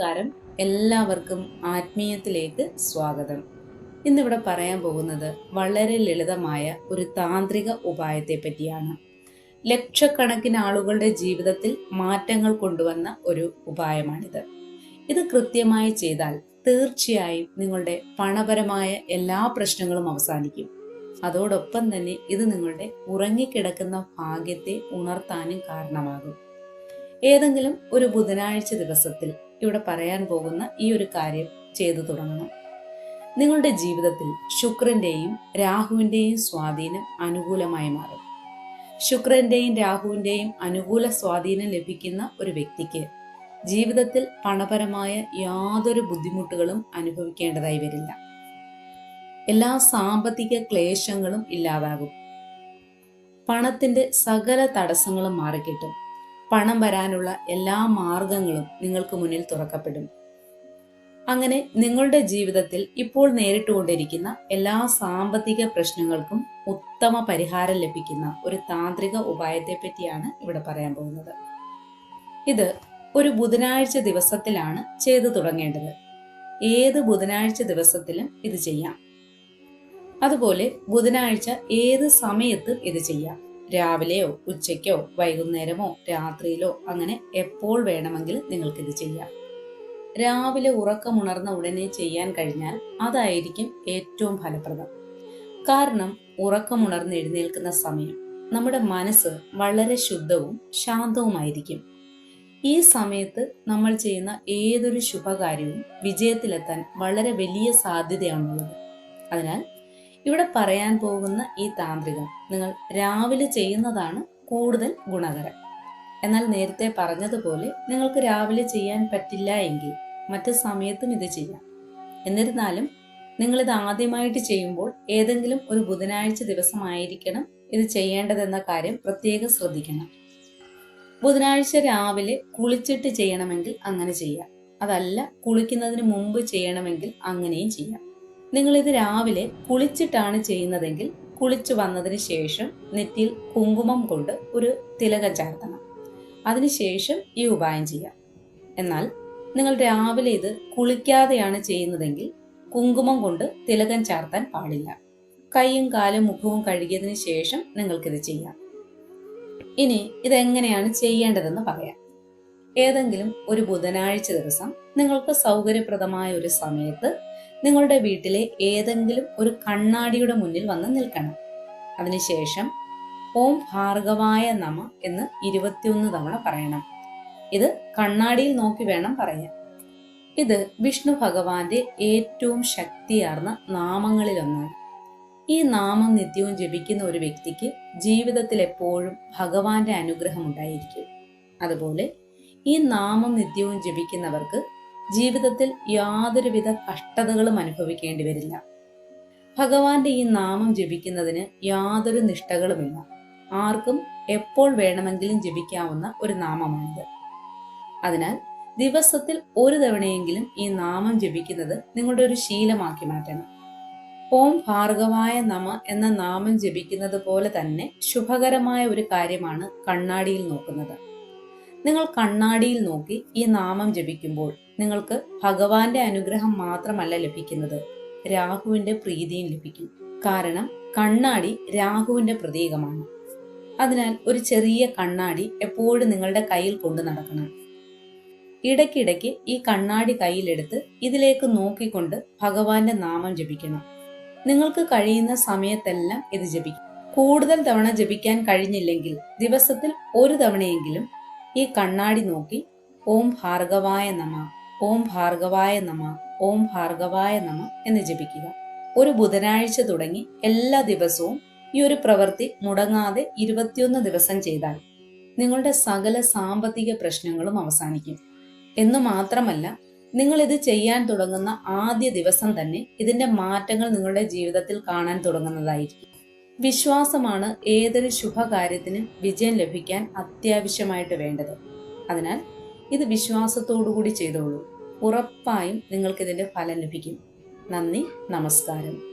നമസ്കാരം. എല്ലാവർക്കും ആത്മീയത്തിലേക്ക് സ്വാഗതം. ഇന്നിവിടെ പറയാൻ പോകുന്നത് വളരെ ലളിതമായ ഒരു താന്ത്രിക ഉപായത്തെ പറ്റിയാണ്. ലക്ഷക്കണക്കിന് ആളുകളുടെ ജീവിതത്തിൽ മാറ്റങ്ങൾ കൊണ്ടുവന്ന ഒരു ഉപായമാണിത്. ഇത് കൃത്യമായി ചെയ്താൽ തീർച്ചയായും നിങ്ങളുടെ പണപരമായ എല്ലാ പ്രശ്നങ്ങളും അവസാനിക്കും. അതോടൊപ്പം തന്നെ ഇത് നിങ്ങളുടെ ഉറങ്ങിക്കിടക്കുന്ന ഭാഗ്യത്തെ ഉണർത്താനും കാരണമാകും. ഏതെങ്കിലും ഒരു ബുധനാഴ്ച ദിവസത്തിൽ ഇവിടെ പറയാൻ പോകുന്ന ഈ ഒരു കാര്യം ചെയ്തു തുടങ്ങണം. നിങ്ങളുടെ ജീവിതത്തിൽ ശുക്രന്റെയും രാഹുവിന്റെയും സ്വാധീനം അനുകൂലമായി മാറും. ശുക്രന്റെയും രാഹുവിന്റെയും അനുകൂല സ്വാധീനം ലഭിക്കുന്ന ഒരു വ്യക്തിക്ക് ജീവിതത്തിൽ പണപരമായ യാതൊരു ബുദ്ധിമുട്ടുകളും അനുഭവിക്കേണ്ടതായി വരില്ല. എല്ലാ സാമ്പത്തിക ക്ലേശങ്ങളും ഇല്ലാതാകും. പണത്തിന്റെ സകല തടസ്സങ്ങളും മാറിക്കിട്ടും. പണം വരാനുള്ള എല്ലാ മാർഗങ്ങളും നിങ്ങൾക്ക് മുന്നിൽ തുറക്കപ്പെടും. അങ്ങനെ നിങ്ങളുടെ ജീവിതത്തിൽ ഇപ്പോൾ നേരിട്ടുകൊണ്ടിരിക്കുന്ന എല്ലാ സാമ്പത്തിക പ്രശ്നങ്ങൾക്കും ഉത്തമ പരിഹാരം ലഭിക്കുന്ന ഒരു താന്ത്രിക ഉപായത്തെ പറ്റിയാണ് ഇവിടെ പറയാൻ പോകുന്നത്. ഇത് ഒരു ബുധനാഴ്ച ദിവസത്തിലാണ് ചെയ്തു തുടങ്ങേണ്ടത്. ഏത് ബുധനാഴ്ച ദിവസത്തിലും ഇത് ചെയ്യാം. അതുപോലെ ബുധനാഴ്ച ഏത് സമയത്തും ഇത് ചെയ്യാം. രാവിലെയോ ഉച്ചയ്ക്കോ വൈകുന്നേരമോ രാത്രിയിലോ അങ്ങനെ എപ്പോൾ വേണമെങ്കിലും നിങ്ങൾക്കിത് ചെയ്യാം. രാവിലെ ഉറക്കമുണർന്ന ഉടനെ ചെയ്യാൻ കഴിഞ്ഞാൽ അതായിരിക്കും ഏറ്റവും ഫലപ്രദം. കാരണം ഉറക്കമുണർന്ന് എഴുന്നേൽക്കുന്ന സമയം നമ്മുടെ മനസ്സ് വളരെ ശുദ്ധവും ശാന്തവുമായിരിക്കും. ഈ സമയത്ത് നമ്മൾ ചെയ്യുന്ന ഏതൊരു ശുഭകാര്യവും വിജയത്തിലെത്താൻ വളരെ വലിയ സാധ്യതയാണുള്ളത്. അതിനാൽ ഇവിടെ പറയാൻ പോകുന്ന ഈ താന്ത്രികം നിങ്ങൾ രാവിലെ ചെയ്യുന്നതാണ് കൂടുതൽ ഗുണകരം. എന്നാൽ നേരത്തെ പറഞ്ഞതുപോലെ നിങ്ങൾക്ക് രാവിലെ ചെയ്യാൻ പറ്റില്ല എങ്കിൽ മറ്റു സമയത്തും ഇത് ചെയ്യാം. എന്നിരുന്നാലും നിങ്ങളിത് ആദ്യമായിട്ട് ചെയ്യുമ്പോൾ ഏതെങ്കിലും ഒരു ബുധനാഴ്ച ദിവസമായിരിക്കണം ഇത് ചെയ്യേണ്ടതെന്ന കാര്യം പ്രത്യേകം ശ്രദ്ധിക്കണം. ബുധനാഴ്ച രാവിലെ കുളിച്ചിട്ട് ചെയ്യണമെങ്കിൽ അങ്ങനെ ചെയ്യാം. അതല്ല കുളിക്കുന്നതിന് മുമ്പ് ചെയ്യണമെങ്കിൽ അങ്ങനെയും ചെയ്യാം. നിങ്ങളിത് രാവിലെ കുളിച്ചിട്ടാണ് ചെയ്യുന്നതെങ്കിൽ കുളിച്ചു വന്നതിന് ശേഷം നെറ്റിയിൽ കുങ്കുമം കൊണ്ട് ഒരു തിലകം ചാർത്തണം. അതിനുശേഷം ഈ ഉപായം ചെയ്യാം. എന്നാൽ നിങ്ങൾ രാവിലെ ഇത് കുളിക്കാതെയാണ് ചെയ്യുന്നതെങ്കിൽ കുങ്കുമം കൊണ്ട് തിലകം ചാർത്താൻ പാടില്ല. കൈയും കാലും മുഖവും കഴുകിയതിന് ശേഷം നിങ്ങൾക്കിത് ചെയ്യാം. ഇനി ഇതെങ്ങനെയാണ് ചെയ്യേണ്ടതെന്ന് പറയാം. ഏതെങ്കിലും ഒരു ബുധനാഴ്ച ദിവസം നിങ്ങൾക്ക് സൗകര്യപ്രദമായ ഒരു സമയത്ത് നിങ്ങളുടെ വീട്ടിലെ ഏതെങ്കിലും ഒരു കണ്ണാടിയുടെ മുന്നിൽ വന്ന് നിൽക്കണം. അതിനുശേഷം ഓം ഭാർഗവായ നമ എന്ന് ഇരുപത്തിയൊന്ന് തവണ പറയണം. ഇത് കണ്ണാടിയിൽ നോക്കി വേണം പറയാൻ. ഇത് വിഷ്ണു ഭഗവാന്റെ ഏറ്റവും ശക്തിയാർന്ന നാമങ്ങളിലൊന്നാണ്. ഈ നാമം നിത്യവും ജപിക്കുന്ന ഒരു വ്യക്തിക്ക് ജീവിതത്തിൽ എപ്പോഴും ഭഗവാന്റെ അനുഗ്രഹം ഉണ്ടായിരിക്കും. അതുപോലെ ഈ നാമം നിത്യവും ജപിക്കുന്നവർക്ക് ജീവിതത്തിൽ യാതൊരുവിധ കഷ്ടതകളും അനുഭവിക്കേണ്ടി വരില്ല. ഭഗവാന്റെ ഈ നാമം ജപിക്കുന്നതിന് യാതൊരു നിഷ്ഠകളുമില്ല. ആർക്കും എപ്പോൾ വേണമെങ്കിലും ജപിക്കാവുന്ന ഒരു നാമമാണിത്. അതിനാൽ ദിവസത്തിൽ ഒരു തവണയെങ്കിലും ഈ നാമം ജപിക്കുന്നത് നിങ്ങളുടെ ഒരു ശീലമാക്കി മാറ്റണം. ഓം ഭാർഗവായ നമ എന്ന നാമം ജപിക്കുന്നത് പോലെ തന്നെ ശുഭകരമായ ഒരു കാര്യമാണ് കണ്ണാടിയിൽ നോക്കുന്നത്. നിങ്ങൾ കണ്ണാടിയിൽ നോക്കി ഈ നാമം ജപിക്കുമ്പോൾ നിങ്ങൾക്ക് ഭഗവാന്റെ അനുഗ്രഹം മാത്രമല്ല ലഭിക്കുന്നത്. രാഹുവിന്റെ പ്രീതിയും ലഭിക്കും. കാരണം കണ്ണാടി രാഹുവിന്റെ പ്രതീകമാണ്. അതിനാൽ ഒരു ചെറിയ കണ്ണാടി എപ്പോഴും നിങ്ങളുടെ കയ്യിൽ കൊണ്ടു നടക്കണം. ഇടയ്ക്കിടയ്ക്ക് ഈ കണ്ണാടി കയ്യിലെടുത്ത് ഇതിലേക്ക് നോക്കിക്കൊണ്ട് ഭഗവാന്റെ നാമം ജപിക്കണം. നിങ്ങൾക്ക് കഴിയുന്ന സമയത്തെല്ലാം ഇത് ജപിക്കും. കൂടുതൽ തവണ ജപിക്കാൻ കഴിഞ്ഞില്ലെങ്കിൽ ദിവസത്തിൽ ഒരു തവണയെങ്കിലും ഈ കണ്ണാടി നോക്കി ഓം ഭാർഗവായ നമ ഓം ഭാർഗവായ നമ ഓം ഭാർഗവായ നമ എന്ന് ജപിക്കുക. ഒരു ബുധനാഴ്ച തുടങ്ങി എല്ലാ ദിവസവും ഈ ഒരു പ്രവൃത്തി മുടങ്ങാതെ ഇരുപത്തിയൊന്ന് ദിവസം ചെയ്താൽ നിങ്ങളുടെ സകല സാമ്പത്തിക പ്രശ്നങ്ങളും അവസാനിക്കും. എന്നു മാത്രമല്ല നിങ്ങൾ ഇത് ചെയ്യാൻ തുടങ്ങുന്ന ആദ്യ ദിവസം തന്നെ ഇതിന്റെ മാറ്റങ്ങൾ നിങ്ങളുടെ ജീവിതത്തിൽ കാണാൻ തുടങ്ങുന്നതായിരിക്കും. വിശ്വാസമാണ് ഏതൊരു ശുഭകാര്യത്തിനും വിജയം ലഭിക്കാൻ അത്യാവശ്യമായിട്ട് വേണ്ടത്. അതിനാൽ ഇത് വിശ്വാസത്തോടുകൂടി ചെയ്തോളൂ. ഉറപ്പായും നിങ്ങൾക്കിതിന്റെ ഫലം ലഭിക്കും. നന്ദി നമസ്കാരം.